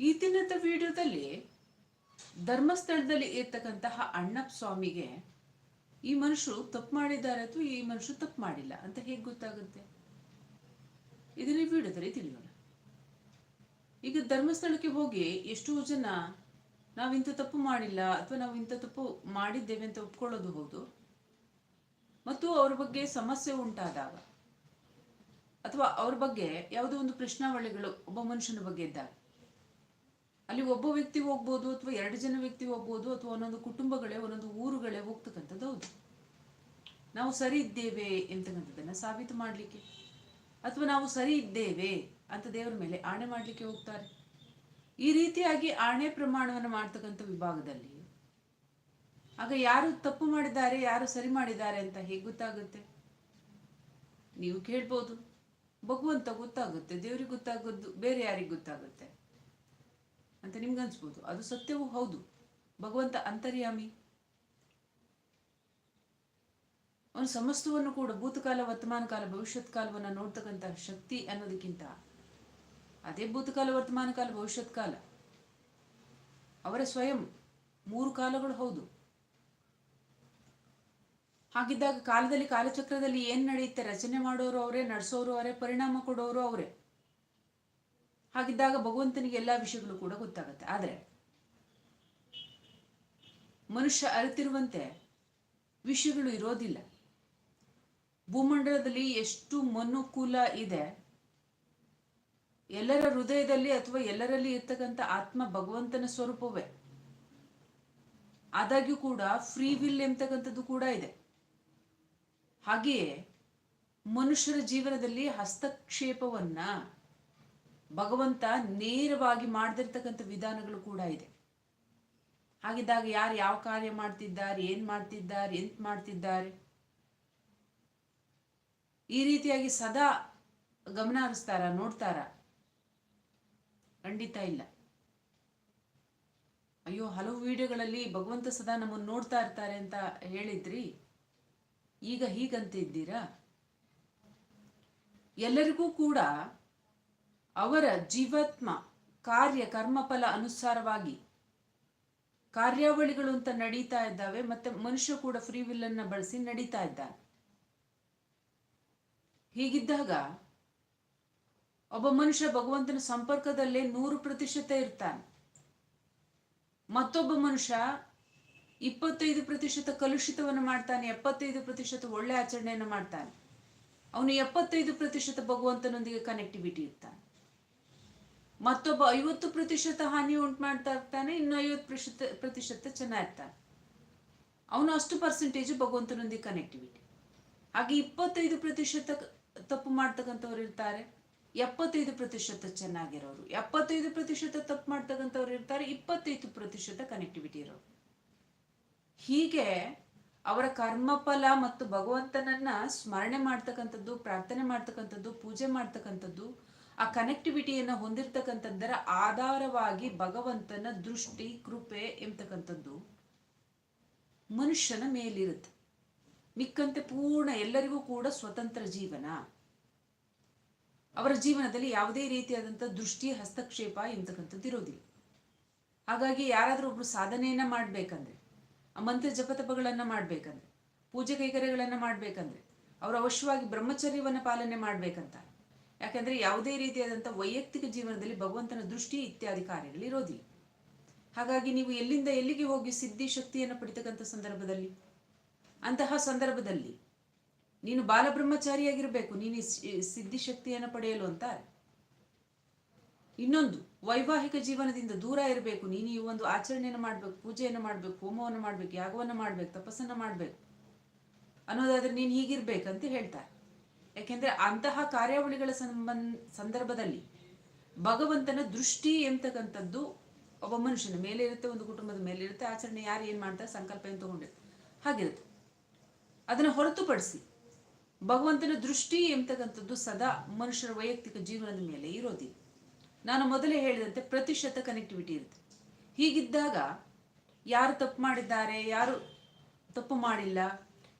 ಈ ದಿನದ ವಿಡಿಯೋದಲ್ಲಿ ಧರ್ಮಸ್ಥಳದಲ್ಲಿ ಇರ್ತಕ್ಕಂತಹ ಅಣ್ಣಪ್ಪ ಸ್ವಾಮಿಗೆ ಈ ಮನುಷ್ಯರು ತಪ್ಪು ಮಾಡಿದ್ದಾರೆ ಅಥವಾ ಈ ಮನುಷ್ಯರು ತಪ್ಪು ಮಾಡಿಲ್ಲ ಅಂತ ಹೇಗೆ ಗೊತ್ತಾಗುತ್ತೆ? ಇದನ್ನ ವಿಡಿಯೋದಲ್ಲಿ ತಿಳಿಯೋಣ. ಈಗ ಧರ್ಮಸ್ಥಳಕ್ಕೆ ಹೋಗಿ ಎಷ್ಟೋ ಜನ ನಾವು ಇಂಥ ತಪ್ಪು ಮಾಡಿಲ್ಲ ಅಥವಾ ನಾವು ಇಂಥ ತಪ್ಪು ಮಾಡಿದ್ದೇವೆ ಅಂತ ಒಪ್ಕೊಳ್ಳೋದು ಹೌದು. ಮತ್ತು ಅವ್ರ ಬಗ್ಗೆ ಸಮಸ್ಯೆ ಉಂಟಾದಾಗ ಅಥವಾ ಅವ್ರ ಬಗ್ಗೆ ಯಾವುದೋ ಒಂದು ಪ್ರಶ್ನಾವಳಿಗಳು ಒಬ್ಬ ಮನುಷ್ಯನ ಬಗ್ಗೆ ಇದ್ದಾಗ ಅಲ್ಲಿ ಒಬ್ಬ ವ್ಯಕ್ತಿ ಹೋಗ್ಬೋದು ಅಥವಾ ಎರಡು ಜನ ವ್ಯಕ್ತಿ ಹೋಗ್ಬೋದು ಅಥವಾ ಒಂದೊಂದು ಕುಟುಂಬಗಳೇ, ಒಂದೊಂದು ಊರುಗಳೇ ಹೋಗ್ತಕ್ಕಂಥದ್ದು ಹೌದು. ನಾವು ಸರಿ ಇದ್ದೇವೆ ಎಂತಕ್ಕಂಥದ್ದನ್ನ ಸಾಬೀತು ಮಾಡಲಿಕ್ಕೆ. ಅಥವಾ ನಾವು ಸರಿ ಇದ್ದೇವೆ ಅಂತ ದೇವರ ಮೇಲೆ ಆಣೆ ಮಾಡಲಿಕ್ಕೆ ಹೋಗ್ತಾರೆ. ಈ ರೀತಿಯಾಗಿ ಆಣೆ ಪ್ರಮಾಣವನ್ನು ಮಾಡ್ತಕ್ಕಂಥ ವಿಭಾಗದಲ್ಲಿ ಆಗ ಯಾರು ತಪ್ಪು ಮಾಡಿದ್ದಾರೆ, ಯಾರು ಸರಿ ಮಾಡಿದ್ದಾರೆ ಅಂತ ಹೇಗೆ ಗೊತ್ತಾಗುತ್ತೆ? ನೀವು ಕೇಳ್ಬೋದು. ಭಗವಂತ ಗೊತ್ತಾಗುತ್ತೆ, ದೇವ್ರಿಗೆ ಗೊತ್ತಾಗೋದು, ಬೇರೆ ಯಾರಿಗೆ ಗೊತ್ತಾಗುತ್ತೆ? ಅಂತ ನಿಮ್ಗೆ ಅನ್ಸ್ಬೋದು. ಅದು ಸತ್ಯವೂ ಹೌದು. ಭಗವಂತ ಅಂತರ್ಯಾಮಿ. ಅವನು ಸಮಸ್ತವನ್ನು ಕೂಡ ಭೂತಕಾಲ, ವರ್ತಮಾನ ಕಾಲ, ಭವಿಷ್ಯತ್ ಕಾಲವನ್ನು ನೋಡ್ತಕ್ಕಂಥ ಶಕ್ತಿ ಅನ್ನೋದಕ್ಕಿಂತ ಅದೇ ಭೂತಕಾಲ, ವರ್ತಮಾನ ಕಾಲ, ಭವಿಷ್ಯತ್ ಕಾಲ. ಅವರ ಸ್ವಯಂ. ಮೂರು ಕಾಲಗಳು ಹೌದು. ಹಾಗಿದ್ದಾಗ ಕಾಲದಲ್ಲಿ, ಕಾಲಚಕ್ರದಲ್ಲಿ ಏನ್ ನಡೆಯುತ್ತೆ? ರಚನೆ ಮಾಡೋರು ಅವರೇ, ನಡೆಸೋರು ಅವರೇ, ಪರಿಣಾಮ ಕೊಡೋರು ಅವರೇ. ಹಾಗಿದ್ದಾಗ ಭಗವಂತನಿಗೆ ಎಲ್ಲಾ ವಿಷಯಗಳು ಕೂಡ ಗೊತ್ತಾಗುತ್ತೆ. ಆದರೆ ಮನುಷ್ಯ ಅರಿತಿರುವಂತೆ ವಿಷಯಗಳು ಇರೋದಿಲ್ಲ. ಭೂಮಂಡಲದಲ್ಲಿ ಎಷ್ಟು ಮನುಕುಲ ಇದೆ, ಎಲ್ಲರ ಹೃದಯದಲ್ಲಿ ಅಥವಾ ಎಲ್ಲರಲ್ಲಿ ಇರ್ತಕ್ಕಂಥ ಆತ್ಮ ಭಗವಂತನ ಸ್ವರೂಪವೇ. ಆದಾಗ್ಯೂ ಕೂಡ ಫ್ರೀ ವಿಲ್ ಎಂತಕ್ಕಂಥದ್ದು ಕೂಡ ಇದೆ. ಹಾಗೆಯೇ ಮನುಷ್ಯರ ಜೀವನದಲ್ಲಿ ಹಸ್ತಕ್ಷೇಪವನ್ನ ಭಗವಂತ ನೇರವಾಗಿ ಮಾಡದಿರ್ತಕ್ಕಂಥ ವಿಧಾನಗಳು ಕೂಡ ಇದೆ. ಹಾಗಿದ್ದಾಗ ಯಾರು ಯಾವ ಕಾರ್ಯ ಮಾಡ್ತಿದ್ದಾರೆ, ಏನು ಮಾಡ್ತಿದ್ದಾರೆ, ಎಂತ ಮಾಡ್ತಿದ್ದಾರೆ? ಈ ರೀತಿಯಾಗಿ ಸದಾ ಗಮನ ಹರಿಸ್ತಾರ, ನೋಡ್ತಾರ? ಖಂಡಿತ ಇಲ್ಲ. ಅಯ್ಯೋ, ಹಲವು ವಿಡಿಯೋಗಳಲ್ಲಿ ಭಗವಂತ ಸದಾ ನಮ್ಮನ್ನು ನೋಡ್ತಾ ಇರ್ತಾರೆ ಅಂತ ಹೇಳಿದ್ರಿ. ಈಗ ಹೀಗಂತಿದ್ದೀರಾ ಎಲ್ಲರಿಗೂ ಕೂಡ ಅವರ ಜೀವಾತ್ಮ ಕಾರ್ಯ ಕರ್ಮಫಲ ಅನುಸಾರವಾಗಿ ಕಾರ್ಯಾವಳಿಗಳು ಅಂತ ನಡೀತಾ ಇದ್ದಾವೆ, ಮತ್ತೆ ಮನುಷ್ಯ ಕೂಡ ಫ್ರೀ ವಿಲ್ ಅನ್ನ ಬಳಸಿ ನಡೀತಾ ಇದ್ದಾನೆ. ಹೀಗಿದ್ದಾಗ ಒಬ್ಬ ಮನುಷ್ಯ ಭಗವಂತನ ಸಂಪರ್ಕದಲ್ಲೇ ನೂರು ಪ್ರತಿಶತ ಇರ್ತಾನೆ. ಮತ್ತೊಬ್ಬ ಮನುಷ್ಯ ಇಪ್ಪತ್ತೈದು ಪ್ರತಿಶತ ಕಲುಷಿತವನ್ನು ಮಾಡ್ತಾನೆ, ಎಪ್ಪತ್ತೈದು ಪ್ರತಿಶತ ಒಳ್ಳೆ ಆಚರಣೆಯನ್ನು ಮಾಡ್ತಾನೆ. ಅವನು ಎಪ್ಪತ್ತೈದು ಪ್ರತಿಶತ ಭಗವಂತನೊಂದಿಗೆ ಕನೆಕ್ಟಿವಿಟಿ ಇರ್ತಾನೆ. ಮತ್ತೊಬ್ಬ ಐವತ್ತು ಪ್ರತಿಶತ ಹಾನಿ ಉಂಟು ಮಾಡ್ತಾ ಇರ್ತಾನೆ, ಇನ್ನು ಐವತ್ತು ಪ್ರತಿಶತ ಪ್ರತಿಶತ ಚೆನ್ನಾಗಿರ್ತಾನೆ. ಅವನು ಅಷ್ಟು ಪರ್ಸೆಂಟೇಜ್ ಭಗವಂತನೊಂದಿಗೆ ಕನೆಕ್ಟಿವಿಟಿ ಹಾಗೆ ಇಪ್ಪತ್ತೈದು ಪ್ರತಿಶತ ತಪ್ಪು ಮಾಡ್ತಕ್ಕಂಥವ್ರು ಇರ್ತಾರೆ, ಎಪ್ಪತ್ತೈದು ಪ್ರತಿಶತ ಚೆನ್ನಾಗಿರೋರು. ಎಪ್ಪತ್ತೈದು ಪ್ರತಿಶತ ತಪ್ಪು ಮಾಡ್ತಕ್ಕಂಥವ್ರು ಇರ್ತಾರೆ, ಇಪ್ಪತ್ತೈದು ಪ್ರತಿಶತ ಕನೆಕ್ಟಿವಿಟಿ ಇರೋರು. ಹೀಗೆ ಅವರ ಕರ್ಮಫಲ ಮತ್ತು ಭಗವಂತನನ್ನ ಸ್ಮರಣೆ ಮಾಡ್ತಕ್ಕಂಥದ್ದು, ಪ್ರಾರ್ಥನೆ ಮಾಡ್ತಕ್ಕಂಥದ್ದು, ಪೂಜೆ ಮಾಡ್ತಕ್ಕಂಥದ್ದು ಆ ಕನೆಕ್ಟಿವಿಟಿಯನ್ನು ಹೊಂದಿರತಕ್ಕಂಥದ್ದರ ಆಧಾರವಾಗಿ ಭಗವಂತನ ದೃಷ್ಟಿ, ಕೃಪೆ ಎಂಬತಕ್ಕಂಥದ್ದು ಮನುಷ್ಯನ ಮೇಲಿರುತ್ತೆ. ಮಿಕ್ಕಂತೆ ಪೂರ್ಣ ಎಲ್ಲರಿಗೂ ಕೂಡ ಸ್ವತಂತ್ರ ಜೀವನ. ಅವರ ಜೀವನದಲ್ಲಿ ಯಾವುದೇ ರೀತಿಯಾದಂಥ ದೃಷ್ಟಿ, ಹಸ್ತಕ್ಷೇಪ ಎಂತಕ್ಕಂಥದ್ದು ಇರೋದಿಲ್ಲ. ಹಾಗಾಗಿ ಯಾರಾದರೂ ಒಬ್ರು ಸಾಧನೆಯನ್ನ ಮಾಡ್ಬೇಕಂದ್ರೆ, ಆ ಮಂತ್ರ ಜಪತಪಗಳನ್ನ ಮಾಡ್ಬೇಕಂದ್ರೆ, ಪೂಜೆ ಕೈಕರ್ಯಗಳನ್ನ ಮಾಡ್ಬೇಕಂದ್ರೆ, ಅವರು ಅವಶ್ಯವಾಗಿ ಬ್ರಹ್ಮಚರ್ಯವನ್ನ ಪಾಲನೆ ಮಾಡ್ಬೇಕಂತ ಯಾಕಂದ್ರೆ ಯಾವುದೇ ರೀತಿಯಾದಂಥ ವೈಯಕ್ತಿಕ ಜೀವನದಲ್ಲಿ ಭಗವಂತನ ದೃಷ್ಟಿ ಇತ್ಯಾದಿ ಕಾರ್ಯಗಳು ಇರೋದಿಲ್ಲ. ಹಾಗಾಗಿ ನೀವು ಎಲ್ಲಿಂದ ಎಲ್ಲಿಗೆ ಹೋಗಿ ಸಿದ್ಧಿ ಶಕ್ತಿಯನ್ನು ಪಡಿತಕ್ಕಂಥ ಸಂದರ್ಭದಲ್ಲಿ? ಅಂತಹ ಸಂದರ್ಭದಲ್ಲಿ ನೀನು ಬಾಲಬ್ರಹ್ಮಚಾರಿಯಾಗಿರಬೇಕು, ನೀನು ಸಿದ್ಧಿ ಶಕ್ತಿಯನ್ನು ಪಡೆಯಲು ಅಂತಾರೆ. ಇನ್ನೊಂದು, ವೈವಾಹಿಕ ಜೀವನದಿಂದ ದೂರ ಇರಬೇಕು, ನೀನು ಈ ಒಂದು ಆಚರಣೆಯನ್ನು ಮಾಡಬೇಕು, ಪೂಜೆಯನ್ನು ಮಾಡಬೇಕು, ಹೋಮವನ್ನು ಮಾಡಬೇಕು, ಯಾಗವನ್ನು ಮಾಡಬೇಕು, ತಪಸ್ಸನ್ನು ಮಾಡಬೇಕು ಅನ್ನೋದಾದ್ರೆ ನೀನು ಹೀಗಿರ್ಬೇಕಂತ ಹೇಳ್ತಾರೆ. ಯಾಕೆಂದ್ರೆ ಅಂತಹ ಕಾರ್ಯಾವಳಿಗಳ ಸಂಬಂಧ, ಸಂದರ್ಭದಲ್ಲಿ ಭಗವಂತನ ದೃಷ್ಟಿ ಎಂತಕ್ಕಂಥದ್ದು ಒಬ್ಬ ಮನುಷ್ಯನ ಮೇಲೆ ಇರುತ್ತೆ, ಒಂದು ಕುಟುಂಬದ ಮೇಲೆ ಇರುತ್ತೆ. ಆಚರಣೆ ಯಾರು ಏನು ಮಾಡ್ತಾರೆ? ಸಂಕಲ್ಪ ಏನು ತಗೊಂಡಿರುತ್ತೆ ಹಾಗಿರುತ್ತೆ. ಅದನ್ನು ಹೊರತುಪಡಿಸಿ ಭಗವಂತನ ದೃಷ್ಟಿ ಎಂತಕ್ಕಂಥದ್ದು ಸದಾ ಮನುಷ್ಯರ ವೈಯಕ್ತಿಕ ಜೀವನದ ಮೇಲೆ ಇರೋದಿಲ್ಲ. ನಾನು ಮೊದಲೇ ಹೇಳಿದಂತೆ ಪ್ರತಿಶತ ಕನೆಕ್ಟಿವಿಟಿ ಇರುತ್ತೆ. ಹೀಗಿದ್ದಾಗ ಯಾರು ತಪ್ಪು ಮಾಡಿದ್ದಾರೆ, ಯಾರು ತಪ್ಪು ಮಾಡಿಲ್ಲ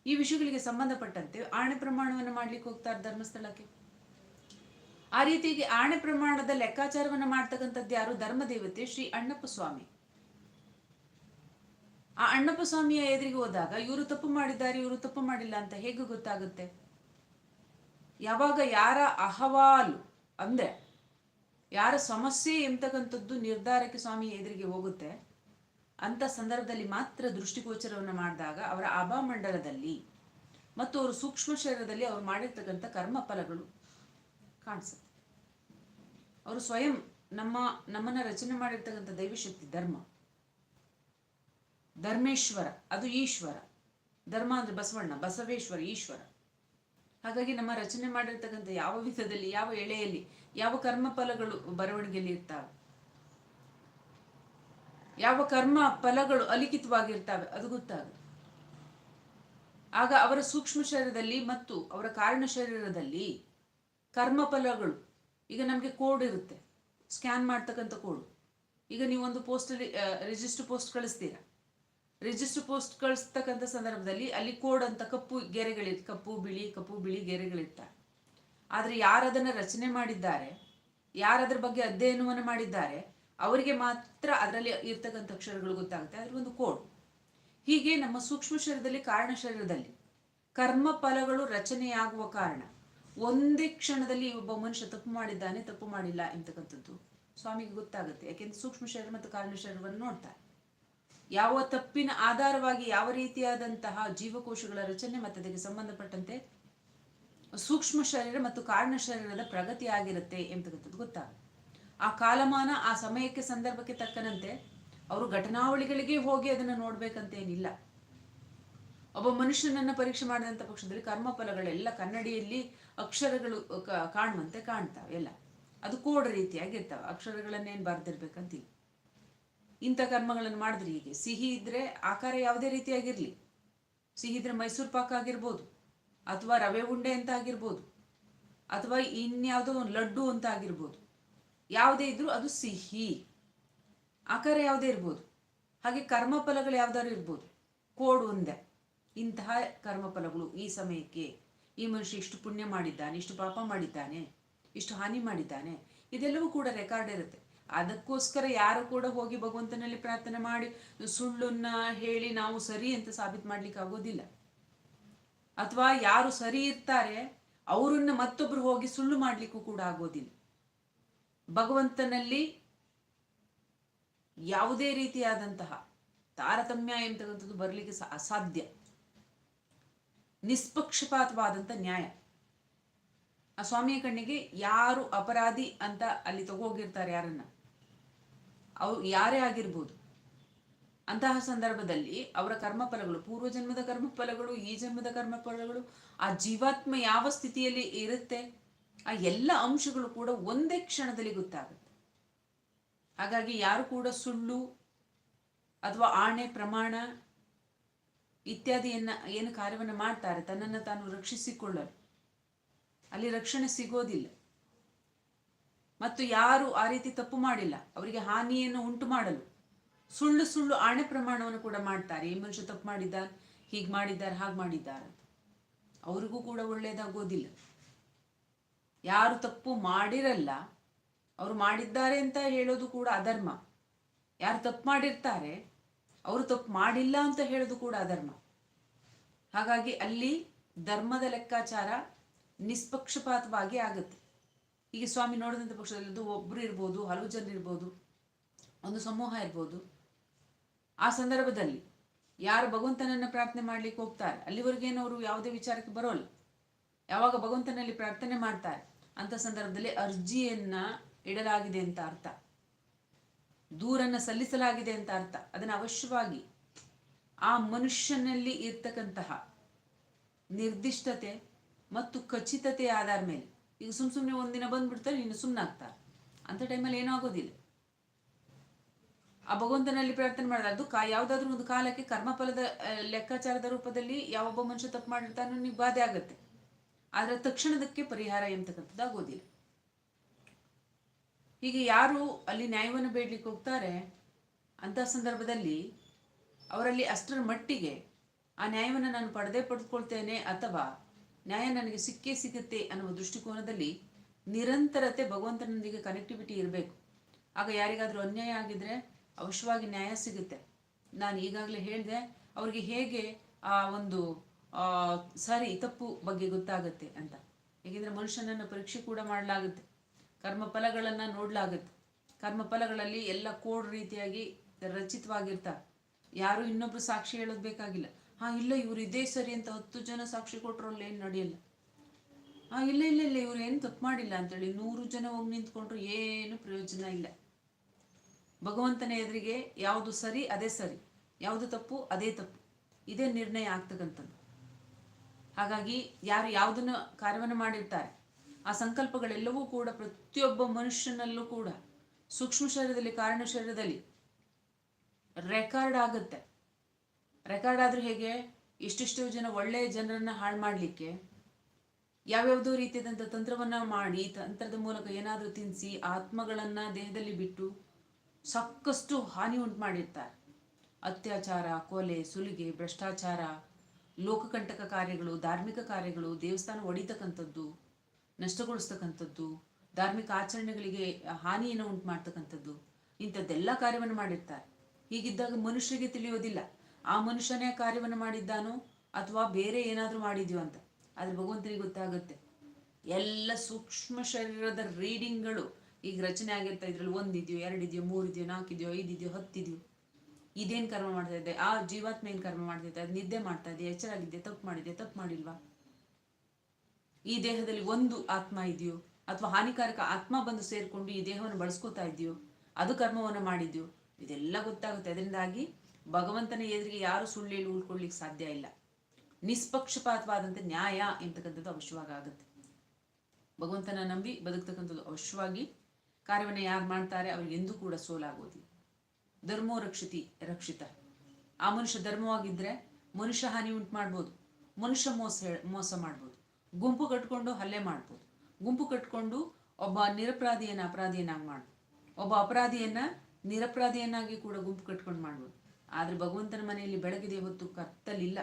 ಈ ವಿಷಯಗಳಿಗೆ ಸಂಬಂಧಪಟ್ಟಂತೆ ಆಣೆ ಪ್ರಮಾಣವನ್ನು ಮಾಡ್ಲಿಕ್ಕೆ ಹೋಗ್ತಾರೆ ಧರ್ಮಸ್ಥಳಕ್ಕೆ. ಆ ರೀತಿಯಾಗಿ ಆಣೆ ಪ್ರಮಾಣದ ಲೆಕ್ಕಾಚಾರವನ್ನು ಮಾಡ್ತಕ್ಕಂಥದ್ದು ಯಾರು? ಧರ್ಮದೇವತೆ ಶ್ರೀ ಅಣ್ಣಪ್ಪ ಸ್ವಾಮಿ ಆ ಅಣ್ಣಪ್ಪ ಸ್ವಾಮಿಯ ಎದುರಿಗೆ ಹೋದಾಗ, ಇವರು ತಪ್ಪು ಮಾಡಿದ್ದಾರೆ, ಇವರು ತಪ್ಪು ಮಾಡಿಲ್ಲ ಅಂತ ಹೇಗೆ ಗೊತ್ತಾಗುತ್ತೆ? ಯಾವಾಗ ಯಾರ ಅಹವಾಲು, ಅಂದ್ರೆ ಯಾರ ಸಮಸ್ಯೆ ಎಂಬತಕ್ಕಂಥದ್ದು ನಿರ್ಧಾರಕ್ಕೆ ಸ್ವಾಮಿ ಎದುರಿಗೆ ಹೋಗುತ್ತೆ ಅಂತ ಸಂದರ್ಭದಲ್ಲಿ ಮಾತ್ರ ದೃಷ್ಟಿಗೋಚರವನ್ನು ಮಾಡಿದಾಗ ಅವರ ಅಭಾಮಂಡಲದಲ್ಲಿ ಮತ್ತು ಅವರು ಸೂಕ್ಷ್ಮ ಶರೀರದಲ್ಲಿ ಅವರು ಮಾಡಿರ್ತಕ್ಕಂಥ ಕರ್ಮ ಫಲಗಳು ಕಾಣಿಸುತ್ತೆ. ಅವರು ಸ್ವಯಂ ನಮ್ಮ, ನಮ್ಮನ್ನ ರಚನೆ ಮಾಡಿರ್ತಕ್ಕಂಥ ದೈವಶಕ್ತಿ, ಧರ್ಮ. ಧರ್ಮೇಶ್ವರ, ಅದು ಈಶ್ವರ. ಧರ್ಮ ಅಂದ್ರೆ ಬಸವಣ್ಣ, ಬಸವೇಶ್ವರ, ಈಶ್ವರ. ಹಾಗಾಗಿ ನಮ್ಮ ರಚನೆ ಮಾಡಿರ್ತಕ್ಕಂಥ ಯಾವ ವಿಧದಲ್ಲಿ, ಯಾವ ಎಳೆಯಲ್ಲಿ, ಯಾವ ಕರ್ಮ ಫಲಗಳು ಬರವಣಿಗೆಯಲ್ಲಿ ಇರ್ತಾವೆ ಯಾವ ಕರ್ಮ ಫಲಗಳು ಅಲಿಖಿತವಾಗಿರ್ತವೆ, ಅದು ಗೊತ್ತಾಗುತ್ತೆ ಆಗ ಅವರ ಸೂಕ್ಷ್ಮ ಶರೀರದಲ್ಲಿ ಮತ್ತು ಅವರ ಕಾರಣ ಶರೀರದಲ್ಲಿ ಕರ್ಮ ಫಲಗಳು, ಈಗ ನಮಗೆ ಕೋಡ್ ಇರುತ್ತೆ, ಸ್ಕ್ಯಾನ್ ಮಾಡ್ತಕ್ಕಂಥ ಕೋಡ್. ಈಗ ನೀವು ಒಂದು ಪೋಸ್ಟಲ್ಲಿ ರಿಜಿಸ್ಟರ್ ಪೋಸ್ಟ್ ಕಳಿಸ್ತೀರಾ? ರಿಜಿಸ್ಟರ್ ಪೋಸ್ಟ್ ಕಳಿಸ್ತಕ್ಕಂಥ ಸಂದರ್ಭದಲ್ಲಿ ಅಲ್ಲಿ ಕೋಡ್ ಅಂತ ಕಪ್ಪು ಗೆರೆಗಳಿರ್, ಕಪ್ಪು, ಬಿಳಿ ಕಪ್ಪು, ಬಿಳಿ ಗೆರೆಗಳಿರ್ತಾರೆ ಆದರೆ ಯಾರದನ್ನು ರಚನೆ ಮಾಡಿದ್ದಾರೆ, ಯಾರದ್ರ ಬಗ್ಗೆ ಅಧ್ಯಯನವನ್ನು ಮಾಡಿದ್ದಾರೆ ಅವರಿಗೆ ಮಾತ್ರ ಅದರಲ್ಲಿ ಇರ್ತಕ್ಕಂಥ ಅಕ್ಷರಗಳು ಗೊತ್ತಾಗುತ್ತೆ. ಅದ್ರ ಒಂದು ಕೋಡ್. ಹೀಗೆ ನಮ್ಮ ಸೂಕ್ಷ್ಮ ಶರೀರದಲ್ಲಿ, ಕಾರಣ ಶರೀರದಲ್ಲಿ ಕರ್ಮ ಫಲಗಳು ರಚನೆಯಾಗುವ ಕಾರಣ ಒಂದೇ ಕ್ಷಣದಲ್ಲಿ ಒಬ್ಬ ಮನುಷ್ಯ ತಪ್ಪು ಮಾಡಿದ್ದಾನೆ, ತಪ್ಪು ಮಾಡಿಲ್ಲ ಎಂತಕ್ಕಂಥದ್ದು ಸ್ವಾಮಿಗೆ ಗೊತ್ತಾಗುತ್ತೆ. ಯಾಕೆಂದ್ರೆ ಸೂಕ್ಷ್ಮ ಶರೀರ ಮತ್ತು ಕಾರಣ ಶರೀರವನ್ನು ನೋಡ್ತಾರೆ. ಯಾವ ತಪ್ಪಿನ ಆಧಾರವಾಗಿ ಯಾವ ರೀತಿಯಾದಂತಹ ಜೀವಕೋಶಗಳ ರಚನೆ ಮತ್ತು ಅದಕ್ಕೆ ಸಂಬಂಧಪಟ್ಟಂತೆ ಸೂಕ್ಷ್ಮ ಶರೀರ ಮತ್ತು ಕಾರಣ ಶರೀರದ ಪ್ರಗತಿ ಆಗಿರುತ್ತೆ ಎಂತಕ್ಕಂಥದ್ದು ಗೊತ್ತಾಗುತ್ತೆ. ಆ ಕಾಲಮಾನ ಆ ಸಮಯಕ್ಕೆ ಸಂದರ್ಭಕ್ಕೆ ತಕ್ಕನಂತೆ ಅವರು ಘಟನಾವಳಿಗಳಿಗೆ ಹೋಗಿ ಅದನ್ನು ನೋಡ್ಬೇಕಂತೇನಿಲ್ಲ. ಒಬ್ಬ ಮನುಷ್ಯನನ್ನ ಪರೀಕ್ಷೆ ಮಾಡಿದಂಥ ಪಕ್ಷದಲ್ಲಿ ಕರ್ಮಫಲಗಳೆಲ್ಲ ಕನ್ನಡಿಯಲ್ಲಿ ಅಕ್ಷರಗಳು ಕಾಣುವಂತೆ ಕಾಣ್ತಾವೆ ಎಲ್ಲ. ಅದು ಕೋಡ್ ರೀತಿಯಾಗಿರ್ತಾವೆ. ಅಕ್ಷರಗಳನ್ನೇನು ಬರ್ದಿರ್ಬೇಕಂತಿಲ್ಲ. ಇಂಥ ಕರ್ಮಗಳನ್ನು ಮಾಡಿದ್ರೆ ಹೀಗೆ. ಸಿಹಿ ಇದ್ರೆ ಆಕಾರ ಯಾವುದೇ ರೀತಿಯಾಗಿರಲಿ. ಸಿಹಿ ಇದ್ರೆ ಮೈಸೂರು ಪಾಕ ಆಗಿರ್ಬೋದು, ಅಥವಾ ರವೆ ಉಂಡೆ ಅಂತ ಆಗಿರ್ಬೋದು, ಅಥವಾ ಇನ್ಯಾವುದೋ ಒಂದು ಲಡ್ಡು ಅಂತ ಆಗಿರ್ಬೋದು. ಯಾವುದೇ ಇದ್ರೂ ಅದು ಸಿಹಿ. ಆಕಾರ ಯಾವುದೇ ಇರ್ಬೋದು. ಹಾಗೆ ಕರ್ಮಫಲಗಳು ಯಾವ್ದಾದ್ರು ಇರ್ಬೋದು. ಕೋಡು ಒಂದೇ. ಇಂತಹ ಕರ್ಮಫಲಗಳು ಈ ಸಮಯಕ್ಕೆ ಈ ಮನುಷ್ಯ ಇಷ್ಟು ಪುಣ್ಯ ಮಾಡಿದ್ದಾನೆ, ಇಷ್ಟು ಪಾಪ ಮಾಡಿದ್ದಾನೆ, ಇಷ್ಟು ಹಾನಿ ಮಾಡಿದ್ದಾನೆ. ಇದೆಲ್ಲವೂ ಕೂಡ ರೆಕಾರ್ಡ್ ಇರುತ್ತೆ. ಅದಕ್ಕೋಸ್ಕರ ಯಾರು ಕೂಡ ಹೋಗಿ ಭಗವಂತನಲ್ಲಿ ಪ್ರಾರ್ಥನೆ ಮಾಡಿ, ಸುಳ್ಳನ್ನ ಹೇಳಿ ನಾವು ಸರಿ ಅಂತ ಸಾಬೀತು ಮಾಡ್ಲಿಕ್ಕೆ ಆಗೋದಿಲ್ಲ. ಅಥವಾ ಯಾರು ಸರಿ ಇರ್ತಾರೆ, ಅವರನ್ನ ಮತ್ತೊಬ್ರು ಹೋಗಿ ಸುಳ್ಳು ಮಾಡ್ಲಿಕ್ಕೂ ಕೂಡ ಆಗೋದಿಲ್ಲ. ಭಗವಂತನಲ್ಲಿ ಯಾವುದೇ ರೀತಿಯಾದಂತಹ ತಾರತಮ್ಯ ಎಂತಕ್ಕಂಥದ್ದು ಬರಲಿಕ್ಕೆ ಅಸಾಧ್ಯ. ನಿಷ್ಪಕ್ಷಪಾತವಾದಂಥ ನ್ಯಾಯ. ಆ ಸ್ವಾಮಿಯ ಕಣ್ಣಿಗೆ ಯಾರು ಅಪರಾಧಿ ಅಂತ ಅಲ್ಲಿ ತಗೋಗಿರ್ತಾರೆ ಯಾರನ್ನ? ಅವ್ರು ಯಾರೇ ಆಗಿರ್ಬೋದು. ಅಂತಹ ಸಂದರ್ಭದಲ್ಲಿ ಅವರ ಕರ್ಮಫಲಗಳು ಪೂರ್ವ ಜನ್ಮದ ಕರ್ಮಫಲಗಳು, ಈ ಜನ್ಮದ ಕರ್ಮಫಲಗಳು, ಆ ಜೀವಾತ್ಮ ಯಾವ ಸ್ಥಿತಿಯಲ್ಲಿ ಇರುತ್ತೆ? ಆ ಎಲ್ಲ ಅಂಶಗಳು ಕೂಡ ಒಂದೇ ಕ್ಷಣದಲ್ಲಿ ಗೊತ್ತಾಗುತ್ತೆ. ಹಾಗಾಗಿ ಯಾರು ಕೂಡ ಸುಳ್ಳು ಅಥವಾ ಆಣೆ, ಪ್ರಮಾಣ ಇತ್ಯಾದಿಯನ್ನ ಏನು ಕಾರ್ಯವನ್ನು ಮಾಡ್ತಾರೆ, ತನ್ನನ್ನು ತಾನು ರಕ್ಷಿಸಿಕೊಳ್ಳಲು. ಅಲ್ಲಿ ರಕ್ಷಣೆ ಸಿಗೋದಿಲ್ಲ. ಮತ್ತು ಯಾರು ಆ ರೀತಿ ತಪ್ಪು ಮಾಡಿಲ್ಲ, ಅವರಿಗೆ ಹಾನಿಯನ್ನು ಉಂಟು ಮಾಡಲು. ಸುಳ್ಳು ಸುಳ್ಳು ಆಣೆ ಪ್ರಮಾಣವನ್ನು ಕೂಡ ಮಾಡ್ತಾರೆ. ಈ ಮನುಷ್ಯ ತಪ್ಪು ಮಾಡಿದ್ದಾರೆ ಹೀಗೆ ಮಾಡಿದ್ದಾರೆ ಹಾಗೆ ಮಾಡಿದ್ದಾರೆ ಅಂತ. ಅವ್ರಿಗೂ ಕೂಡ ಒಳ್ಳೆಯದಾಗೋದಿಲ್ಲ. ಯಾರು ತಪ್ಪು ಮಾಡಿರಲ್ಲ, ಅವರು ಮಾಡಿದ್ದಾರೆ ಅಂತ ಹೇಳೋದು ಕೂಡ ಅಧರ್ಮ. ಯಾರು ತಪ್ಪು ಮಾಡಿರ್ತಾರೆ, ಅವರು ತಪ್ಪು ಮಾಡಿಲ್ಲ ಅಂತ ಹೇಳೋದು ಕೂಡ ಅಧರ್ಮ. ಹಾಗಾಗಿ ಅಲ್ಲಿ ಧರ್ಮದ ಲೆಕ್ಕಾಚಾರ ನಿಷ್ಪಕ್ಷಪಾತವಾಗಿ ಆಗುತ್ತೆ. ಈಗ ಸ್ವಾಮಿ ನೋಡಿದಂಥ ಪಕ್ಷದಲ್ಲಿ ಒಬ್ಬರು ಇರ್ಬೋದು, ಹಲವು ಜನರು ಇರ್ಬೋದು, ಒಂದು ಸಮೂಹ ಇರ್ಬೋದು. ಆ ಸಂದರ್ಭದಲ್ಲಿ ಯಾರು ಭಗವಂತನನ್ನು ಪ್ರಾರ್ಥನೆ ಮಾಡ್ಲಿಕ್ಕೆ ಹೋಗ್ತಾರೆ, ಅಲ್ಲಿವರೆಗೇನು ಅವರು ಯಾವುದೇ ವಿಚಾರಕ್ಕೆ ಬರೋಲ್ಲ. ಯಾವಾಗ ಭಗವಂತನಲ್ಲಿ ಪ್ರಾರ್ಥನೆ ಮಾಡ್ತಾರೆ? ಅಂತ ಸಂದರ್ಭದಲ್ಲಿ ಅರ್ಜಿಯನ್ನ ಇಡಲಾಗಿದೆ ಅಂತ ಅರ್ಥ. ದೂರನ್ನ ಸಲ್ಲಿಸಲಾಗಿದೆ ಅಂತ ಅರ್ಥ. ಅದನ್ನ ಅವಶ್ಯವಾಗಿ ಆ ಮನುಷ್ಯನಲ್ಲಿ ಇರ್ತಕ್ಕಂತಹ ನಿರ್ದಿಷ್ಟತೆ ಮತ್ತು ಖಚಿತತೆ ಆಧಾರ ಮೇಲೆ. ಈಗ ಸುಮ್ ಸುಮ್ಮನೆ ಒಂದಿನ ಬಂದ್ಬಿಡ್ತಾರೆ, ಇನ್ನು ಸುಮ್ಮನಾಗ್ತಾರೆ ಅಂತ ಟೈಮಲ್ಲಿ ಏನೂ ಆಗೋದಿಲ್ಲ. ಆ ಭಗವಂತನಲ್ಲಿ ಪ್ರಾರ್ಥನೆ ಮಾಡಿದ್ರೆ ಅದು ಕಾ ಯಾವುದಾದ್ರೂ ಒಂದು ಕಾಲಕ್ಕೆ ಕರ್ಮಫಲದ ಲೆಕ್ಕಾಚಾರದ ರೂಪದಲ್ಲಿ ಯಾವೊಬ್ಬ ಮನುಷ್ಯ ತಪ್ಪು ಮಾಡಿರ್ತಾನೋ ನಿಮಗೆ ಬಾಧೆ ಆಗುತ್ತೆ. ಆದರೆ ತಕ್ಷಣದಕ್ಕೆ ಪರಿಹಾರ ಎಂತಕ್ಕಂಥದ್ದು ಆಗೋದಿಲ್ಲ. ಹೀಗೆ ಯಾರು ಅಲ್ಲಿ ನ್ಯಾಯವನ್ನು ಬೇಡಲಿಕ್ಕೆ ಹೋಗ್ತಾರೆ ಅಂತ ಸಂದರ್ಭದಲ್ಲಿ ಅವರಲ್ಲಿ ಅಷ್ಟರ ಮಟ್ಟಿಗೆ ಆ ನ್ಯಾಯವನ್ನು ನಾನು ಪಡೆದೇ ಪಡೆದುಕೊಳ್ತೇನೆ ಅಥವಾ ನ್ಯಾಯ ನನಗೆ ಸಿಕ್ಕೇ ಸಿಗುತ್ತೆ ಅನ್ನುವ ದೃಷ್ಟಿಕೋನದಲ್ಲಿ ನಿರಂತರತೆ ಭಗವಂತನೊಂದಿಗೆ ಕನೆಕ್ಟಿವಿಟಿ ಇರಬೇಕು. ಆಗ ಯಾರಿಗಾದರೂ ಅನ್ಯಾಯ ಆಗಿದ್ರೆ ಅವಶ್ಯವಾಗಿ ನ್ಯಾಯ ಸಿಗುತ್ತೆ. ನಾನು ಈಗಾಗಲೇ ಹೇಳಿದೆ, ಅವರಿಗೆ ಹೇಗೆ ಆ ಒಂದು ಸರಿ, ತಪ್ಪು ಬಗ್ಗೆ ಗೊತ್ತಾಗುತ್ತೆ ಅಂತ. ಏಕೆಂದ್ರೆ ಮನುಷ್ಯನನ್ನು ಪರೀಕ್ಷೆ ಕೂಡ ಮಾಡಲಾಗುತ್ತೆ. ಕರ್ಮ ಫಲಗಳನ್ನು ನೋಡಲಾಗುತ್ತೆ. ಕರ್ಮ ಫಲಗಳಲ್ಲಿ ಎಲ್ಲ ಕೋಡ್ ರೀತಿಯಾಗಿ ರಚಿತವಾಗಿರ್ತಾರೆ ಯಾರು ಇನ್ನೊಬ್ರು ಸಾಕ್ಷಿ ಹೇಳೋದು ಬೇಕಾಗಿಲ್ಲ. ಹಾ, ಇಲ್ಲ, ಇವ್ರು ಇದೇ ಸರಿ ಅಂತ ಹತ್ತು ಜನ ಸಾಕ್ಷಿ ಕೊಟ್ರಲ್ಲಿ ಏನು ನಡೆಯಲ್ಲ. ಹಾ, ಇಲ್ಲ ಇಲ್ಲ ಇಲ್ಲ, ಇವ್ರು ಏನು ತಪ್ಪು ಮಾಡಿಲ್ಲ ಅಂತೇಳಿ ನೂರು ಜನ ಹೋಗಿ ನಿಂತ್ಕೊಂಡ್ರು ಏನು ಪ್ರಯೋಜನ ಇಲ್ಲ. ಭಗವಂತನ ಎದುರಿಗೆ ಯಾವುದು ಸರಿ, ಅದೇ ಸರಿ. ಯಾವುದು ತಪ್ಪು, ಅದೇ ತಪ್ಪು. ಇದೇ ನಿರ್ಣಯ ಆಗ್ತಕ್ಕಂಥದ್ದು. ಹಾಗಾಗಿ ಯಾರು ಯಾವುದನ್ನು ಕಾರ್ಯವನ್ನು ಮಾಡಿರ್ತಾರೆ, ಆ ಸಂಕಲ್ಪಗಳೆಲ್ಲವೂ ಕೂಡ ಪ್ರತಿಯೊಬ್ಬ ಮನುಷ್ಯನಲ್ಲೂ ಕೂಡ ಸೂಕ್ಷ್ಮ ಶರೀರದಲ್ಲಿ, ಕಾರಣ ಶರೀರದಲ್ಲಿ ರೆಕಾರ್ಡ್ ಆಗುತ್ತೆ. ರೆಕಾರ್ಡ್ ಆದರೂ ಹೇಗೆ? ಇಷ್ಟಿಷ್ಟು ಜನ ಒಳ್ಳೆಯ ಜನರನ್ನು ಹಾಳು ಮಾಡಲಿಕ್ಕೆ ಯಾವ್ಯಾವುದೋ ರೀತಿಯಾದಂಥ ತಂತ್ರವನ್ನ ಮಾಡಿ, ತಂತ್ರದ ಮೂಲಕ ಏನಾದರೂ ತಿನ್ನಿಸಿ ಆತ್ಮಗಳನ್ನ ದೇಹದಲ್ಲಿ ಬಿಟ್ಟು ಸಾಕಷ್ಟು ಹಾನಿ ಉಂಟು ಮಾಡಿರ್ತಾರೆ. ಅತ್ಯಾಚಾರ, ಕೊಲೆ, ಸುಲಿಗೆ, ಭ್ರಷ್ಟಾಚಾರ ಲೋಕಕಂಟಕ ಕಾರ್ಯಗಳು, ಧಾರ್ಮಿಕ ಕಾರ್ಯಗಳು, ದೇವಸ್ಥಾನ ಒಡಿತಕ್ಕಂಥದ್ದು, ನಷ್ಟಗೊಳಿಸ್ತಕ್ಕಂಥದ್ದು, ಧಾರ್ಮಿಕ ಆಚರಣೆಗಳಿಗೆ ಹಾನಿಯನ್ನು ಉಂಟು ಮಾಡ್ತಕ್ಕಂಥದ್ದು ಇಂಥದ್ದೆಲ್ಲ ಕಾರ್ಯವನ್ನು ಮಾಡಿರ್ತಾರೆ. ಹೀಗಿದ್ದಾಗ ಮನುಷ್ಯರಿಗೆ ತಿಳಿಯೋದಿಲ್ಲ. ಆ ಮನುಷ್ಯನೇ ಕಾರ್ಯವನ್ನು ಮಾಡಿದ್ದಾನೋ ಅಥವಾ ಬೇರೆ ಏನಾದರೂ ಮಾಡಿದ್ಯೋ ಅಂತ. ಆದರೆ ಭಗವಂತನಿಗೆ ಗೊತ್ತಾಗುತ್ತೆ. ಎಲ್ಲ ಸೂಕ್ಷ್ಮ ಶರೀರದ ರೀಡಿಂಗ್ಗಳು ಈಗ ರಚನೆ ಆಗಿರ್ತಾ ಇದ್ರಲ್ಲಿ ಒಂದಿದೆಯೋ, ಎರಡಿದೆಯೋ, ಮೂರಿದೆಯೋ, ನಾಲ್ಕಿದೆಯೋ, ಐದಿದೆಯೋ, ಹತ್ತಿದೆಯೋ ಇದೇನ್ ಕರ್ಮ ಮಾಡ್ತಾ ಇದೆ ಆ ಜೀವಾತ್ಮ ಏನ್ ಕರ್ಮ ಮಾಡ್ತಾ ಇದೆ ಅದು ನಿದ್ದೆ ಮಾಡ್ತಾ ಇದೆ ಎಚ್ಚರಾಗಿದೆ ತಪ್ಪು ಮಾಡಿದೆ ತಪ್ಪು ಮಾಡಿಲ್ವಾ? ಈ ದೇಹದಲ್ಲಿ ಒಂದು ಆತ್ಮ ಇದೆಯೋ? ಅಥವಾ ಹಾನಿಕಾರಕ ಆತ್ಮ ಬಂದು ಸೇರ್ಕೊಂಡು ಈ ದೇಹವನ್ನು ಬಳಸ್ಕೋತಾ ಇದೆಯೋ? ಅದು ಕರ್ಮವನ್ನು ಮಾಡಿದ್ಯೋ? ಇದೆಲ್ಲ ಗೊತ್ತಾಗುತ್ತೆ. ಅದರಿಂದಾಗಿ ಭಗವಂತನ ಎದುರಿಗೆ ಯಾರು ಸುಳ್ಳು ಹೇಳಿ ಸಾಧ್ಯ ಇಲ್ಲ. ನಿಷ್ಪಕ್ಷಪಾತವಾದಂತೆ ನ್ಯಾಯ ಎಂತಕ್ಕಂಥದ್ದು ಅವಶ್ಯವಾಗಿ ಆಗುತ್ತೆ. ಭಗವಂತನ ನಂಬಿ ಬದುಕ್ತಕ್ಕಂಥದ್ದು ಅವಶ್ಯವಾಗಿ. ಕಾರ್ಯವನ್ನು ಯಾರು ಮಾಡ್ತಾರೆ? ಅವ್ರಿಗೆ ಎಂದೂ ಕೂಡ ಸೋಲಾಗೋದಿಲ್ಲ. ಧರ್ಮೋ ರಕ್ಷಿತಿ, ರಕ್ಷಿತ. ಆ ಮನುಷ್ಯ ಧರ್ಮವಾಗಿದ್ರೆ ಮನುಷ್ಯ ಹಾನಿ ಉಂಟು ಮಾಡ್ಬೋದು. ಮನುಷ್ಯ ಮೋಸ ಮೋಸ ಮಾಡ್ಬೋದು. ಗುಂಪು ಕಟ್ಕೊಂಡು ಹಲ್ಲೆ ಮಾಡ್ಬೋದು. ಗುಂಪು ಕಟ್ಕೊಂಡು ಒಬ್ಬ ನಿರಪರಾಧಿಯನ್ನ ಅಪರಾಧಿಯನ್ನಾಗಿ ಮಾಡ್ಬೋದು. ಒಬ್ಬ ಅಪರಾಧಿಯನ್ನ ನಿರಪರಾಧಿಯನ್ನಾಗಿ ಕೂಡ ಗುಂಪು ಕಟ್ಕೊಂಡು ಮಾಡ್ಬೋದು. ಆದ್ರೆ ಭಗವಂತನ ಮನೆಯಲ್ಲಿ ಬೆಳಗಿದೆ ಹೊತ್ತು ಕತ್ತಲಿಲ್ಲ.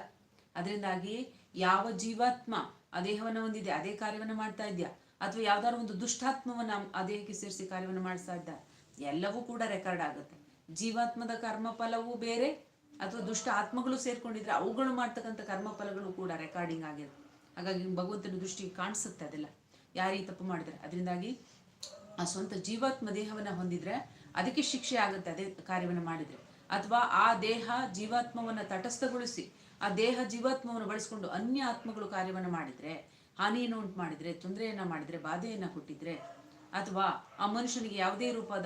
ಅದರಿಂದಾಗಿ ಯಾವ ಜೀವಾತ್ಮ ಆ ದೇಹವನ್ನು ಹೊಂದಿದೆ, ಅದೇ ಕಾರ್ಯವನ್ನು ಮಾಡ್ತಾ ಇದೆಯಾ? ಅಥವಾ ಯಾವ್ದಾದ್ರು ಒಂದು ದುಷ್ಟಾತ್ಮವನ್ನ ಆ ದೇಹಕ್ಕೆ ಸೇರಿಸಿ ಕಾರ್ಯವನ್ನು ಮಾಡಿಸ್ತಾ ಇದ್ದ? ಎಲ್ಲವೂ ಕೂಡ ರೆಕಾರ್ಡ್ ಆಗುತ್ತೆ. ಜೀವಾತ್ಮದ ಕರ್ಮಫಲವೂ ಬೇರೆ, ಅಥವಾ ದುಷ್ಟ ಆತ್ಮಗಳು ಸೇರ್ಕೊಂಡಿದ್ರೆ ಅವುಗಳು ಮಾಡ್ತಕ್ಕಂಥ ಕರ್ಮಫಲಗಳು ಕೂಡ ರೆಕಾರ್ಡಿಂಗ್ ಆಗಿದೆ. ಹಾಗಾಗಿ ಭಗವಂತನ ದೃಷ್ಟಿಗೆ ಕಾಣಿಸುತ್ತೆ ಅದೆಲ್ಲ. ಯಾರೀ ತಪ್ಪು ಮಾಡಿದ್ರೆ? ಅದರಿಂದಾಗಿ ಆ ಸ್ವಂತ ಜೀವಾತ್ಮ ದೇಹವನ್ನ ಹೊಂದಿದ್ರೆ ಅದಕ್ಕೆ ಶಿಕ್ಷೆ ಆಗುತ್ತೆ ಅದೇ ಕಾರ್ಯವನ್ನು ಮಾಡಿದ್ರೆ. ಅಥವಾ ಆ ದೇಹ ಜೀವಾತ್ಮವನ್ನ ತಟಸ್ಥಗೊಳಿಸಿ, ಆ ದೇಹ ಜೀವಾತ್ಮವನ್ನು ಬಳಸ್ಕೊಂಡು ಅನ್ಯ ಆತ್ಮಗಳು ಕಾರ್ಯವನ್ನು ಮಾಡಿದ್ರೆ, ಹಾನಿಯನ್ನು ಉಂಟು ಮಾಡಿದ್ರೆ, ತೊಂದರೆಯನ್ನ ಮಾಡಿದ್ರೆ, ಬಾಧೆಯನ್ನ ಕೊಟ್ಟಿದ್ರೆ ಅಥವಾ ಆ ಮನುಷ್ಯನಿಗೆ ಯಾವುದೇ ರೂಪದ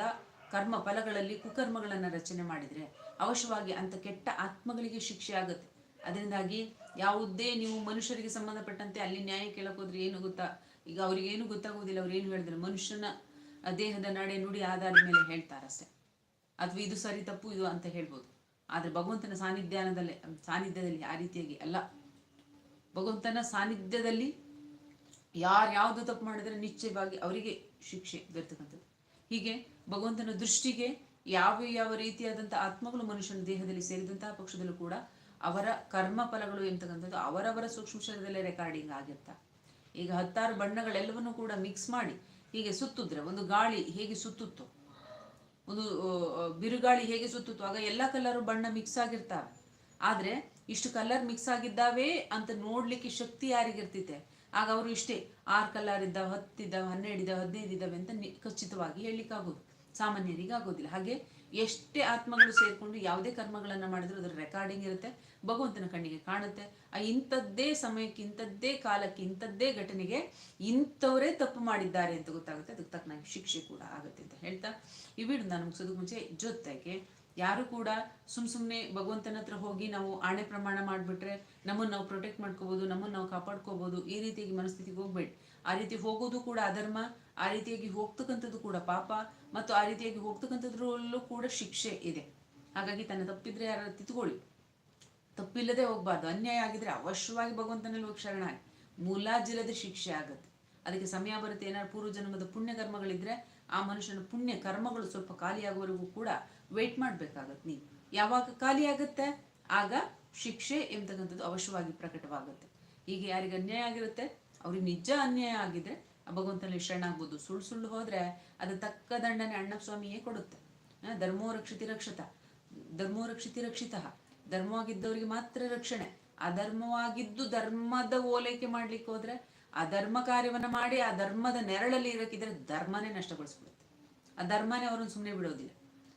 ಕರ್ಮ ಫಲಗಳಲ್ಲಿ ಕುಕರ್ಮಗಳನ್ನು ರಚನೆ ಮಾಡಿದರೆ ಅವಶ್ಯವಾಗಿ ಅಂತ ಕೆಟ್ಟ ಆತ್ಮಗಳಿಗೆ ಶಿಕ್ಷೆ ಆಗುತ್ತೆ. ಅದರಿಂದಾಗಿ ಯಾವುದೇ ನೀವು ಮನುಷ್ಯರಿಗೆ ಸಂಬಂಧಪಟ್ಟಂತೆ ಅಲ್ಲಿ ನ್ಯಾಯ ಕೇಳಕ್ಕೋದ್ರೆ ಏನು ಗೊತ್ತಾ? ಈಗ ಅವ್ರಿಗೆ ಏನು ಗೊತ್ತಾಗೋದಿಲ್ಲ, ಅವ್ರು ಏನು ಹೇಳಿದ್ರೆ? ಮನುಷ್ಯನ ದೇಹದ ನಡೆ ನುಡಿ ಆಧಾರದ ಮೇಲೆ ಹೇಳ್ತಾರಷ್ಟೆ ಅಥವಾ ಇದು ಸರಿ, ತಪ್ಪು, ಇದು ಅಂತ ಹೇಳ್ಬೋದು. ಆದರೆ ಭಗವಂತನ ಸಾನ್ನಿಧ್ಯಾನದಲ್ಲಿ, ಸಾನ್ನಿಧ್ಯದಲ್ಲಿ ಆ ರೀತಿಯಾಗಿ ಅಲ್ಲ. ಭಗವಂತನ ಸಾನ್ನಿಧ್ಯದಲ್ಲಿ ಯಾರು ಯಾವುದು ತಪ್ಪು ಮಾಡಿದ್ರೆ ನಿಶ್ಚಯವಾಗಿ ಅವರಿಗೆ ಶಿಕ್ಷೆ ದೊರೆತಕ್ಕಂಥದ್ದು. ಹೀಗೆ ಭಗವಂತನ ದೃಷ್ಟಿಗೆ ಯಾವ ಯಾವ ರೀತಿಯಾದಂಥ ಆತ್ಮಗಳು ಮನುಷ್ಯನ ದೇಹದಲ್ಲಿ ಸೇರಿದಂತಹ ಪಕ್ಷದಲ್ಲೂ ಕೂಡ ಅವರ ಕರ್ಮ ಫಲಗಳು ಎಂತಕ್ಕಂಥದ್ದು ಅವರವರ ಸೂಕ್ಷ್ಮ ಶರೀರದಲ್ಲೇ ರೆಕಾರ್ಡಿಂಗ್ ಆಗಿರ್ತಾ. ಈಗ ಹತ್ತಾರು ಬಣ್ಣಗಳೆಲ್ಲವನ್ನೂ ಕೂಡ ಮಿಕ್ಸ್ ಮಾಡಿ ಹೀಗೆ ಸುತ್ತಿದ್ರೆ, ಒಂದು ಗಾಳಿ ಹೇಗೆ ಸುತ್ತುತ್ತೋ, ಒಂದು ಬಿರುಗಾಳಿ ಹೇಗೆ ಸುತ್ತುತ್ತೋ, ಆಗ ಎಲ್ಲ ಕಲರು ಬಣ್ಣ ಮಿಕ್ಸ್ ಆಗಿರ್ತಾವೆ. ಆದರೆ ಇಷ್ಟು ಕಲರ್ ಮಿಕ್ಸ್ ಆಗಿದ್ದಾವೆ ಅಂತ ನೋಡ್ಲಿಕ್ಕೆ ಶಕ್ತಿ ಯಾರಿಗಿರ್ತೈತೆ? ಆಗ ಅವರು ಇಷ್ಟೇ, ಆರು ಕಲ್ಲಾರ್ ಇದ್ದಾವೆ ಹತ್ತಿದ್ದಾವೆ ಹನ್ನೆರಡು ಇದ್ದಾವೆ ಹದಿನೈದು ಇದ್ದಾವೆ ಅಂತ ನಿ- ಖಚಿತವಾಗಿ ಹೇಳಲಿಕ್ಕಾಗೋದು ಸಾಮಾನ್ಯರಿಗೆ ಆಗೋದಿಲ್ಲ ಹಾಗೆ ಎಷ್ಟೇ ಆತ್ಮಗಳು ಸೇರಿಕೊಂಡು ಯಾವುದೇ ಕರ್ಮಗಳನ್ನು ಮಾಡಿದ್ರು ಅದರ ರೆಕಾರ್ಡಿಂಗ್ ಇರುತ್ತೆ, ಭಗವಂತನ ಕಣ್ಣಿಗೆ ಕಾಣುತ್ತೆ. ಆ ಇಂಥದ್ದೇ ಸಮಯಕ್ಕೆ, ಇಂಥದ್ದೇ ಕಾಲಕ್ಕೆ, ಇಂಥದ್ದೇ ಘಟನೆಗೆ ಇಂಥವರೇ ತಪ್ಪು ಮಾಡಿದ್ದಾರೆ ಅಂತ ಗೊತ್ತಾಗುತ್ತೆ. ಅದಕ್ಕೆ ತಕ್ಕನಾಗಿ ಶಿಕ್ಷೆ ಕೂಡ ಆಗುತ್ತೆ ಅಂತ ಹೇಳ್ತಾ ಈ ನಾನು ಮುಗಿಸೋದಕ್ಕೆ ಮುಂಚೆ ಜೊತೆಗೆ ಯಾರು ಕೂಡ ಸುಮ್ ಸುಮ್ಮನೆ ಭಗವಂತನ ಹತ್ರ ಹೋಗಿ ನಾವು ಆಣೆ ಪ್ರಮಾಣ ಮಾಡಿಬಿಟ್ರೆ ನಮ್ಮನ್ನ ನಾವು ಪ್ರೊಟೆಕ್ಟ್ ಮಾಡ್ಕೋಬಹುದು ನಮ್ಮನ್ನ ನಾವು ಕಾಪಾಡ್ಕೋಬಹುದು ಈ ರೀತಿಯಾಗಿ ಮನಸ್ಥಿತಿಗೆ ಹೋಗ್ಬೇಡಿ. ಆ ರೀತಿ ಹೋಗೋದು ಕೂಡ ಅಧರ್ಮ, ಆ ರೀತಿಯಾಗಿ ಹೋಗ್ತಕ್ಕಂಥದ್ದು ಕೂಡ ಪಾಪ ಮತ್ತು ಆ ರೀತಿಯಾಗಿ ಹೋಗ್ತಕ್ಕಂಥದ್ರಲ್ಲೂ ಕೂಡ ಶಿಕ್ಷೆ ಇದೆ. ಹಾಗಾಗಿ ತನ್ನ ತಪ್ಪಿದ್ರೆ ಯಾರು ತಿತ್ಕೊಳ್ಳಿ ತಪ್ಪಿಲ್ಲದೆ ಹೋಗ್ಬಾರ್ದು. ಅನ್ಯಾಯ ಆಗಿದ್ರೆ ಅವಶ್ಯವಾಗಿ ಭಗವಂತನಲ್ಲಿ ಹೋಗಿ ಶರಣಾಗಿ. ಮೂಲಾಜಿಲ್ಲದ ಶಿಕ್ಷೆ ಆಗುತ್ತೆ. ಅದಕ್ಕೆ ಸಮಯ ಬರುತ್ತೆ. ಏನಾದ್ರು ಪೂರ್ವ ಜನ್ಮದ ಪುಣ್ಯ ಕರ್ಮಗಳಿದ್ರೆ ಆ ಮನುಷ್ಯನ ಪುಣ್ಯ ಕರ್ಮಗಳು ಸ್ವಲ್ಪ ಖಾಲಿಯಾಗುವವರೆಗೂ ಕೂಡ ವೇಟ್ ಮಾಡಬೇಕಾಗತ್ತೆ ನೀವು. ಯಾವಾಗ ಖಾಲಿ ಆಗ ಶಿಕ್ಷೆ ಎಂಬತಕ್ಕಂಥದ್ದು ಅವಶ್ಯವಾಗಿ ಪ್ರಕಟವಾಗುತ್ತೆ. ಹೀಗೆ ಯಾರಿಗೆ ಅನ್ಯಾಯ ಆಗಿರುತ್ತೆ? ಅವ್ರಿಗೆ ನಿಜ ಅನ್ಯಾಯ ಆಗಿದ್ರೆ ಆ ಭಗವಂತನಲ್ಲಿ ಶರಣಾಗ್ಬೋದು ಸುಳ್ಳು ಸುಳ್ಳು ಹೋದ್ರೆ ಅದು ತಕ್ಕ ದಂಡನೆ ಅಣ್ಣಪ್ಪ ಸ್ವಾಮಿಯೇ ಕೊಡುತ್ತೆ ಧರ್ಮೋ ರಕ್ಷಿತಿ ರಕ್ಷತ. ಧರ್ಮೋ ರಕ್ಷಿತಿ ರಕ್ಷಿತ. ಧರ್ಮವಾಗಿದ್ದವರಿಗೆ ಮಾತ್ರ ರಕ್ಷಣೆ. ಅಧರ್ಮವಾಗಿದ್ದು ಧರ್ಮದ ಓಲೈಕೆ ಮಾಡ್ಲಿಕ್ಕೆ ಹೋದ್ರೆ ಆ ಧರ್ಮ ಕಾರ್ಯವನ್ನು ಮಾಡಿ ಆ ಧರ್ಮದ ನೆರಳಲ್ಲಿ ಇರಕ್ಕಿದ್ರೆ ಧರ್ಮನೇ ನಷ್ಟಗೊಳಿಸ್ಬಿಡುತ್ತೆ. ಆ ಧರ್ಮನೇ ಅವ್ರನ್ನ ಸುಮ್ಮನೆ ಬಿಡೋದಿಲ್ಲ.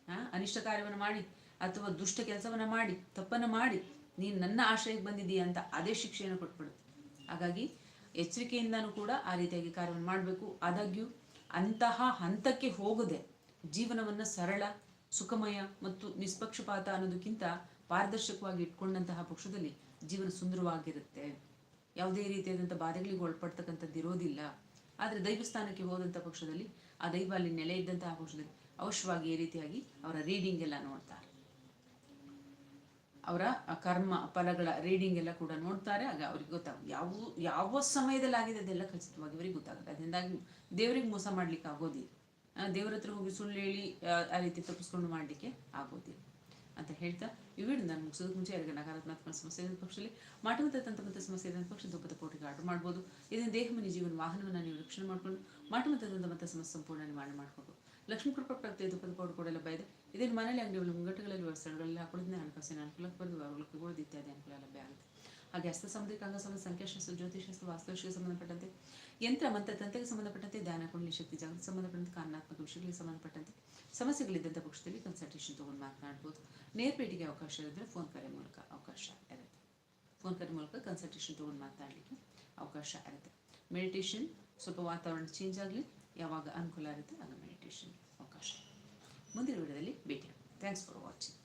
ಹಾ ಅನಿಷ್ಟ ಕಾರ್ಯವನ್ನು ಮಾಡಿ ಅಥವಾ ದುಷ್ಟ ಕೆಲಸವನ್ನು ಮಾಡಿ, ತಪ್ಪನ್ನು ಮಾಡಿ, ನೀನು ನನ್ನ ಆಶ್ರಯಕ್ಕೆ ಬಂದಿದ್ದೀಯ ಅಂತ ಅದೇ ಶಿಕ್ಷೆಯನ್ನು ಕೊಟ್ಬಿಡುತ್ತೆ. ಹಾಗಾಗಿ ಎಚ್ಚರಿಕೆಯಿಂದನೂ ಕೂಡ ಆ ರೀತಿಯಾಗಿ ಕಾರ್ಯವನ್ನು ಮಾಡಬೇಕು. ಆದಾಗ್ಯೂ ಅಂತಹ ಹಂತಕ್ಕೆ ಹೋಗದೆ ಜೀವನವನ್ನು ಸರಳ, ಸುಖಮಯ ಮತ್ತು ನಿಷ್ಪಕ್ಷಪಾತ ಅನ್ನೋದಕ್ಕಿಂತ ಪಾರದರ್ಶಕವಾಗಿ ಇಟ್ಕೊಂಡಂತಹ ಪಕ್ಷದಲ್ಲಿ ಜೀವನ ಸುಂದರವಾಗಿರುತ್ತೆ. ಯಾವುದೇ ರೀತಿಯಾದಂಥ ಬಾಧೆಗಳಿಗೆ ಒಳಪಡ್ತಕ್ಕಂಥದ್ದು ಇರೋದಿಲ್ಲ. ಆದರೆ ದೈವಸ್ಥಾನಕ್ಕೆ ಹೋದಂಥ ಪಕ್ಷದಲ್ಲಿ ಆ ದೈವ ಅಲ್ಲಿ ನೆಲೆ ಇದ್ದಂತಹ ಪಕ್ಷದಲ್ಲಿ ಅವಶ್ಯವಾಗಿ ಈ ರೀತಿಯಾಗಿ ಅವರ ರೀಡಿಂಗ್ ಎಲ್ಲ ನೋಡ್ತಾರೆ. ಅವರ ಕರ್ಮ ಫಲಗಳ ರೀಡಿಂಗ್ ಎಲ್ಲ ಕೂಡ ನೋಡ್ತಾರೆ. ಆಗ ಅವ್ರಿಗೆ ಗೊತ್ತಾಗ ಯಾವ ಯಾವ ಸಮಯದಲ್ಲಿ ಆಗಿದೆ ಅದೆಲ್ಲ ಖಚಿತವಾಗಿ ಅವರಿಗೆ ಗೊತ್ತಾಗುತ್ತೆ. ಅದರಿಂದಾಗಿ ದೇವರಿಗೆ ಮೋಸ ಮಾಡ್ಲಿಕ್ಕೆ ಆಗೋದಿಲ್ಲ. ದೇವ್ರ ಹತ್ರ ಹೋಗಿ ಸುಳ್ಳು ಹೇಳಿ ಆ ರೀತಿ ತಪ್ಪಿಸ್ಕೊಂಡು ಮಾಡಲಿಕ್ಕೆ ಆಗೋದಿಲ್ಲ ಅಂತ ಹೇಳ್ತಾ ಈ ನಾನು ಮುಗಿಸೋದಕ್ಕೆ ಮುಂಚೆ ಯಾರಿಗೆ ನಕಾರಾತ್ಮಕ ಸಮಸ್ಯೆ ಇದ್ದ ಪಕ್ಷದಲ್ಲಿ ಮಾಟಮತ ತಂತ್ರಮತ ಸಮಸ್ಯೆ ಇದ್ದ ಪಕ್ಷ ದುಪ್ಪದ ಕೋಟಿಗೆ ಆರ್ಡರ್ ಮಾಡ್ಬೋದು. ಇದನ್ನು ದೇಹ, ಮನೆ, ಜೀವನ, ವಾಹನವನ್ನು ನೀವು ರಕ್ಷಣೆ ಮಾಡಿಕೊಂಡು ಮಾಟಮತ ತಂತ್ರಮತ ಸಮಸ್ಯೆ ಸಂಪೂರ್ಣ ನಿವಾರಣೆ ಮಾಡಿಕೊಂಡು. ಲಕ್ಷ್ಮೀ ಕೃಪಾ ಪ್ರಾಪ್ತಿಯ ದುಃಖದ ಪೌಡರ್ ಕೂಡ ಲಭ್ಯ ಇದೆ ಇದನ್ನು ಮನೆಯಲ್ಲಿ ಅಂಗಡಿಗಳು ಮುಂಗಟ್ಟುಗಳಲ್ಲಿ ಸ್ಥಳಗಳಲ್ಲಿ ಹಾಕೊಳ್ಳೋದ್ರಿಂದ ಹಣಕಾಸಿನ ಅನುಕೂಲಕ್ಕೆ ಬಂದು ವ್ಯವಹಾರಗಳು ಇತ್ಯಾದಿ ಅನುಕೂಲ ಲಭ್ಯ ಆಗುತ್ತೆ. ಹಾಗೆ ಹಸ್ತ ಸಾಮುದ್ರಿಕ ಅಂಗ ಸಂಬಂಧ, ಸಂಖ್ಯಾಶಾಸ್ತ್ರ ಜ್ಯೋತಿಷಾಸ್ತ್ರ ವಾಸ್ತುಶಿಗೆ ಸಂಬಂಧಪಟ್ಟಂತೆ, ಯಂತ್ರ, ಮಂತ್ರ, ತಂತ್ರಕ್ಕೆ ಸಂಬಂಧಪಟ್ಟಂತೆ ಧ್ಯಾನ, ಕುಂಡಲಿ, ಶಕ್ತಿ ಜಾಗೃತಿ ಸಂಬಂಧಪಟ್ಟಂತೆ ಕಾರಣಾತ್ಮಕ ವಿಷಯಗಳಿಗೆ ಸಂಬಂಧಪಟ್ಟಂತೆ. ಸಮಸ್ಯೆಗಳಿದ್ದಂಥ ಪಕ್ಷದಲ್ಲಿ ಕನ್ಸಲ್ಟೇಷನ್ ತೊಗೊಂಡು ಮಾತನಾಡ್ಬೋದು. ನೇರ್ಪೇಟಿಗೆ ಅವಕಾಶ ಇದ್ದರೆ ಫೋನ್ ಕರೆ ಮೂಲಕ ಅವಕಾಶ ಇರುತ್ತೆ. ಫೋನ್ ಕರೆ ಮೂಲಕ ಕನ್ಸಲ್ಟೇಷನ್ ತೊಗೊಂಡು ಮಾತನಾಡಲಿಕ್ಕೆ ಅವಕಾಶ ಇರುತ್ತೆ. ಮೆಡಿಟೇಷನ್ ಸ್ವಲ್ಪ ವಾತಾವರಣ ಚೇಂಜ್ ಆಗಲಿ, ಯಾವಾಗ ಅನುಕೂಲ ಇರುತ್ತೆ, ಆಗ ಮೆಡಿಟೇಷನ್ ಅವಕಾಶ. ಮುಂದಿನ ವಿಡಿಯೋದಲ್ಲಿ ಭೇಟಿ ಥ್ಯಾಂಕ್ಸ್ ಫಾರ್ ವಾಚಿಂಗ್